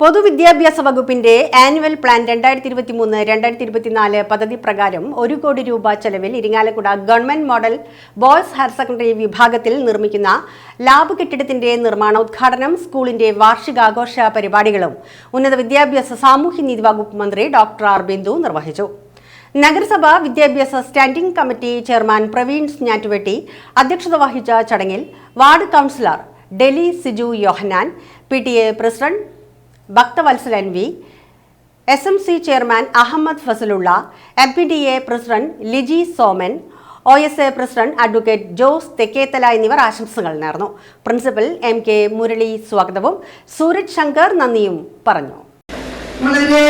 പൊതുവിദ്യാഭ്യാസ വകുപ്പിന്റെ annual plan രണ്ടായിരത്തി ഇരുപത്തി മൂന്ന് രണ്ടായിരത്തി ഇരുപത്തിനാല് പദ്ധതി പ്രകാരം ഒരു കോടി രൂപ ചെലവിൽ Irinjalakuda government model boys higher secondary വിഭാഗത്തിൽ നിർമ്മിക്കുന്ന ലാബ് കെട്ടിടത്തിന്റെ നിർമ്മാണോദ്ഘാടനം സ്കൂളിന്റെ വാർഷികാഘോഷ പരിപാടികളും ഉന്നത വിദ്യാഭ്യാസ സാമൂഹ്യനീതി വകുപ്പ് മന്ത്രി ഡോക്ടർ ആർ ബിന്ദു നിർവഹിച്ചു. നഗരസഭ വിദ്യാഭ്യാസ standing committee chairman Praveen Njattuvetty അധ്യക്ഷത വഹിച്ച ചടങ്ങിൽ ward councillor Deli Siju Yohannan P T A president Bhakthavalsalan V S M C chairman Ahammed Fazalulla M P D A president Liji Soman O S A president advocate Jose Thekkethala എന്നിവർ ആശംസകൾ നേർന്നു. Principal M K Murali സ്വാഗതവും. സൂരജ് ശങ്കർ നന്ദിയും പറഞ്ഞു. വളരെ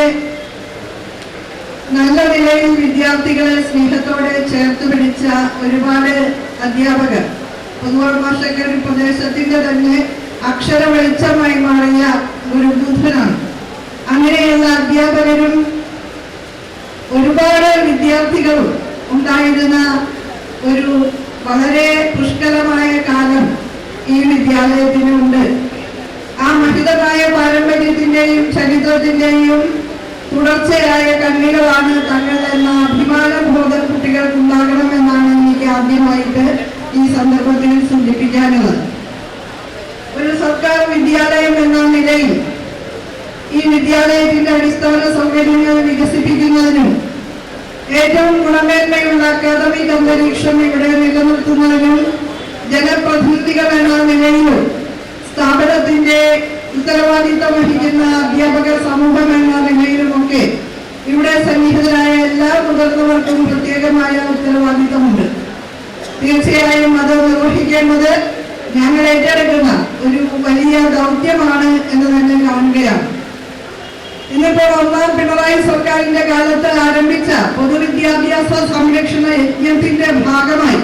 നല്ല നിലയിൽ വിദ്യാർത്ഥികളെ സ്നേഹത്തോടെ ചേർത്ത് പിടിച്ച ഒരുപാട് അധ്യാപകർ. പൊതുവാൾ പൊതുവർമ്മ പ്രദേശത്തിന്റെ തന്നെ അക്ഷര വെളിച്ചമായി മാറിയ ഒരു ബുദ്ധനാണ്. അങ്ങനെയുള്ള അധ്യാപകരും ഒരുപാട് വിദ്യാർത്ഥികളും ഉണ്ടായിരുന്ന ഒരു വളരെ പുഷ്കലമായ കാലം ഈ വിദ്യാലയത്തിനുണ്ട് ആ മഹിതമായ പാരമ്പര്യത്തിന്റെയും ചരിത്രത്തിന്റെയും തുടർച്ചയായ കണ്ണികളാണ് തങ്ങൾ എന്ന അഭിമാനബോധം കുട്ടികൾക്കുണ്ടാകണമെന്നാണ് എനിക്ക് ആദ്യമായിട്ട് ഈ സന്ദർഭത്തിൽ സൂചിപ്പിക്കാനുള്ളത്. ഒരു സർക്കാർ വിദ്യാലയം എന്ന നിലയിൽ ഈ വിദ്യാലയത്തിന്റെ അടിസ്ഥാന സൗകര്യങ്ങൾ വികസിപ്പിക്കുന്നതിനും ഏറ്റവും ഗുണമേന്മയുള്ള അക്കാദമിക് അന്തരീക്ഷം ഇവിടെ നിലനിർത്തുന്നതിനും ജനപ്രതിനിധികൾ എന്ന നിലയിലും സ്ഥാപനത്തിന്റെ ഉത്തരവാദിത്തം വഹിക്കുന്ന അധ്യാപക സമൂഹം എന്ന നിലയിലുമൊക്കെ ഇവിടെ സന്നിഹിതരായ എല്ലാ മുതിർന്നവർക്കും പ്രത്യേകമായ ഉത്തരവാദിത്തമുണ്ട്. തീർച്ചയായും അത് നിർവഹിക്കേണ്ടത് ഞങ്ങൾ ഏറ്റെടുക്കുന്ന ഒരു വലിയ ദൗത്യമാണ് എന്ന് തന്നെ കാണുകയാണ്. ഇന്നിപ്പോൾ ഒന്നാം പിണറായി സർക്കാരിന്റെ കാലത്ത് ആരംഭിച്ച പൊതുവിദ്യാഭ്യാസ സംരക്ഷണ യജ്ഞത്തിന്റെ ഭാഗമായി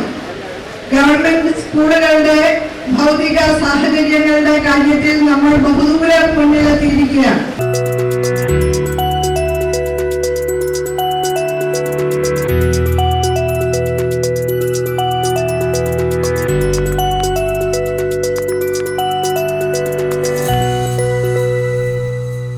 ഗവൺമെന്റ് സ്കൂളുകളുടെ ഭൗതിക സാഹചര്യങ്ങളുടെ കാര്യത്തിൽ നമ്മൾ ബഹുദൂരം മുന്നിലെത്തിയിരിക്കുകയാണ്.